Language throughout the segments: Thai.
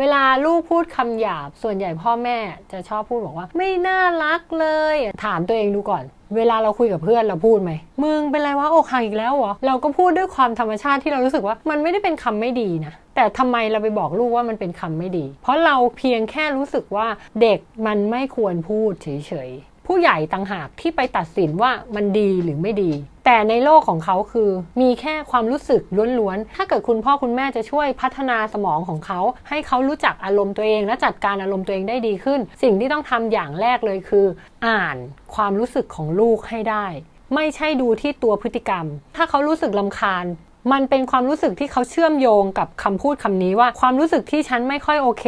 เวลาลูกพูดคำหยาบ ส่วนใหญ่พ่อแม่จะชอบพูดบอกว่า ไม่น่ารักเลย ถามตัวเองดูก่อน เวลาเราคุยกับเพื่อนเราพูดไหม มึงเป็นไรวะอกหักอีกแล้วเหรอ เราก็พูดด้วยความธรรมชาติที่เรารู้สึกว่ามันไม่ได้เป็นคำไม่ดีนะ แต่ทำไมเราไปบอกลูกว่ามันเป็นคำไม่ดี เพราะเราเพียงแค่รู้สึกว่าเด็กมันไม่ควรพูดเฉย ผู้ใหญ่ต่างหากที่ไปตัดสินว่ามันดีหรือไม่ดี แต่ในโลกของเขาคือ มีแค่ความรู้สึกล้วนๆ ถ้าเกิดคุณพ่อคุณแม่จะช่วยพัฒนาสมองของเขา ให้เขารู้จักอารมณ์ตัวเอง และจัดการอารมณ์ตัวเองได้ดีขึ้น สิ่งที่ต้องทำอย่างแรกเลยคือ อ่านความรู้สึกของลูกให้ได้ ไม่ใช่ดูที่ตัวพฤติกรรม ถ้าเขารู้สึกลำคาญ มันเป็นความรู้สึกที่เขาเชื่อมโยงกับคำพูดคำนี้ว่า ความรู้สึกที่ฉันไม่ค่อยโอเค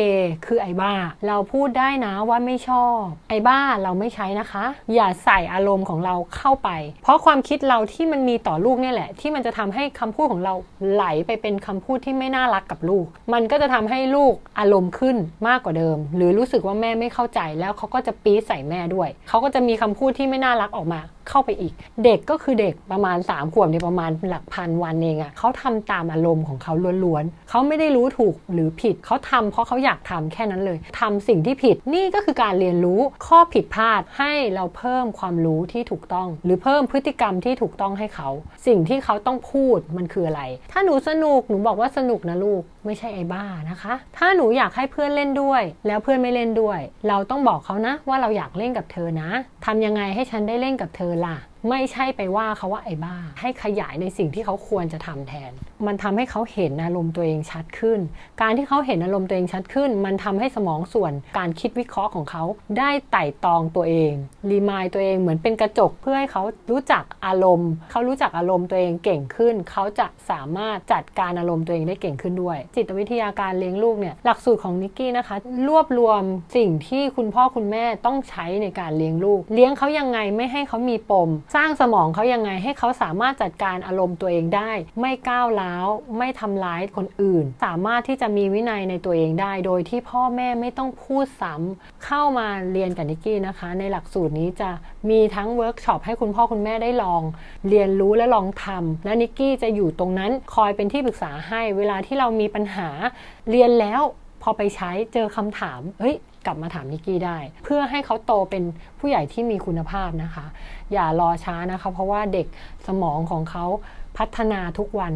คือไอ้บ้า เราพูดได้นะว่าไม่ชอบ ไอ้บ้าเราไม่ใช้นะคะ อย่าใส่อารมณ์ของเราเข้าไป เพราะความคิดเราที่มันมีต่อลูกเนี่ยแหละ ที่มันจะทำให้คำพูดของเราไหลไปเป็นคำพูดที่ไม่น่ารักกับลูก มันก็จะทำให้ลูกอารมณ์ขึ้นมากกว่าเดิม หรือรู้สึกว่าแม่ไม่เข้าใจแล้วเขาก็จะปี๊ดใส่แม่ด้วย เขาก็จะมีคำพูดที่ไม่น่ารักออกมาเข้าไปอีก เด็กก็คือเด็กประมาณ3ามขวบเนี่ยประมาณหลักพันวันเองอะเขาทำตามอารมณ์ของเขาล้วนๆเขาไม่ได้รู้ถูกหรือผิดเขาทำเพราะเขาอยากทำแค่นั้นเลยทำสิ่งที่ผิดนี่ก็คือการเรียนรู้ข้อผิดพลาดให้เราเพิ่มความรู้ที่ถูกต้อง หรือเพิ่มพฤติกรรมที่ถูกต้องให้เขา สิ่งที่เขาต้องพูดมันคืออะไร ถ้าหนูสนุกหนูบอกว่าสนุกนะลูกไม่ใช่ไอ้บ้านะคะ ถ้าหนูอยากให้เพื่อนเล่นด้วย แล้วเพื่อนไม่เล่นด้วย เราต้องบอกเขานะว่าเราอยากเล่นกับเธอนะทำยังไงให้ฉันได้เล่นกับเธอล่ะ ไม่ใช่ไปว่าเขาว่าไอ้บ้า ให้ขยายในสิ่งที่เขาควรจะทำแทน มันทำให้เขาเห็นอารมณ์ตัวเองชัดขึ้น การที่เขาเห็นอารมณ์ตัวเองชัดขึ้น มันทำให้สมองส่วนการคิดวิเคราะห์ของเขา ได้ไต่ตองตัวเอง รีมายตัวเองเหมือนเป็นกระจกเพื่อให้เขารู้จักอารมณ์ เขารู้จักอารมณ์ตัวเองเก่งขึ้น เขาจะสามารถจัดการอารมณ์ตัวเองได้เก่งขึ้นด้วย จิตวิทยาการเลี้ยงลูกเนี่ยหลักสูตรของนิกกี้นะคะ รวบรวมสิ่งที่คุณพ่อคุณแม่ต้องใช้ในการเลี้ยงลูก เลี้ยงเขายังไงไม่ให้เขามีปมสร้างสมองเขายังไงให้เขาสามารถจัดการอารมณ์ตัวเองได้ ไม่ก้าวร้าวไม่ทำร้ายคนอื่น สามารถที่จะมีวินัยในตัวเองได้ โดยที่พ่อแม่ไม่ต้องพูดซ้ำเข้ามาเรียนกับนิกกี้นะคะ ในหลักสูตรนี้จะมีทั้งเวิร์กช็อปให้คุณพ่อคุณแม่ได้ลอง เรียนรู้และลองทำและนิกกี้จะอยู่ตรงนั้นคอยเป็นที่ปรึกษาให้เวลาที่เรามีปัญหาเรียนแล้ว พอไปใช้เจอคำถาม เฮ้ย กลับมาถามนิกกี้ได้ เพื่อให้เขาโตเป็นผู้ใหญ่ที่มีคุณภาพนะคะ อย่ารอช้านะคะ เพราะว่าเด็กสมองของเขาพัฒนาทุกวัน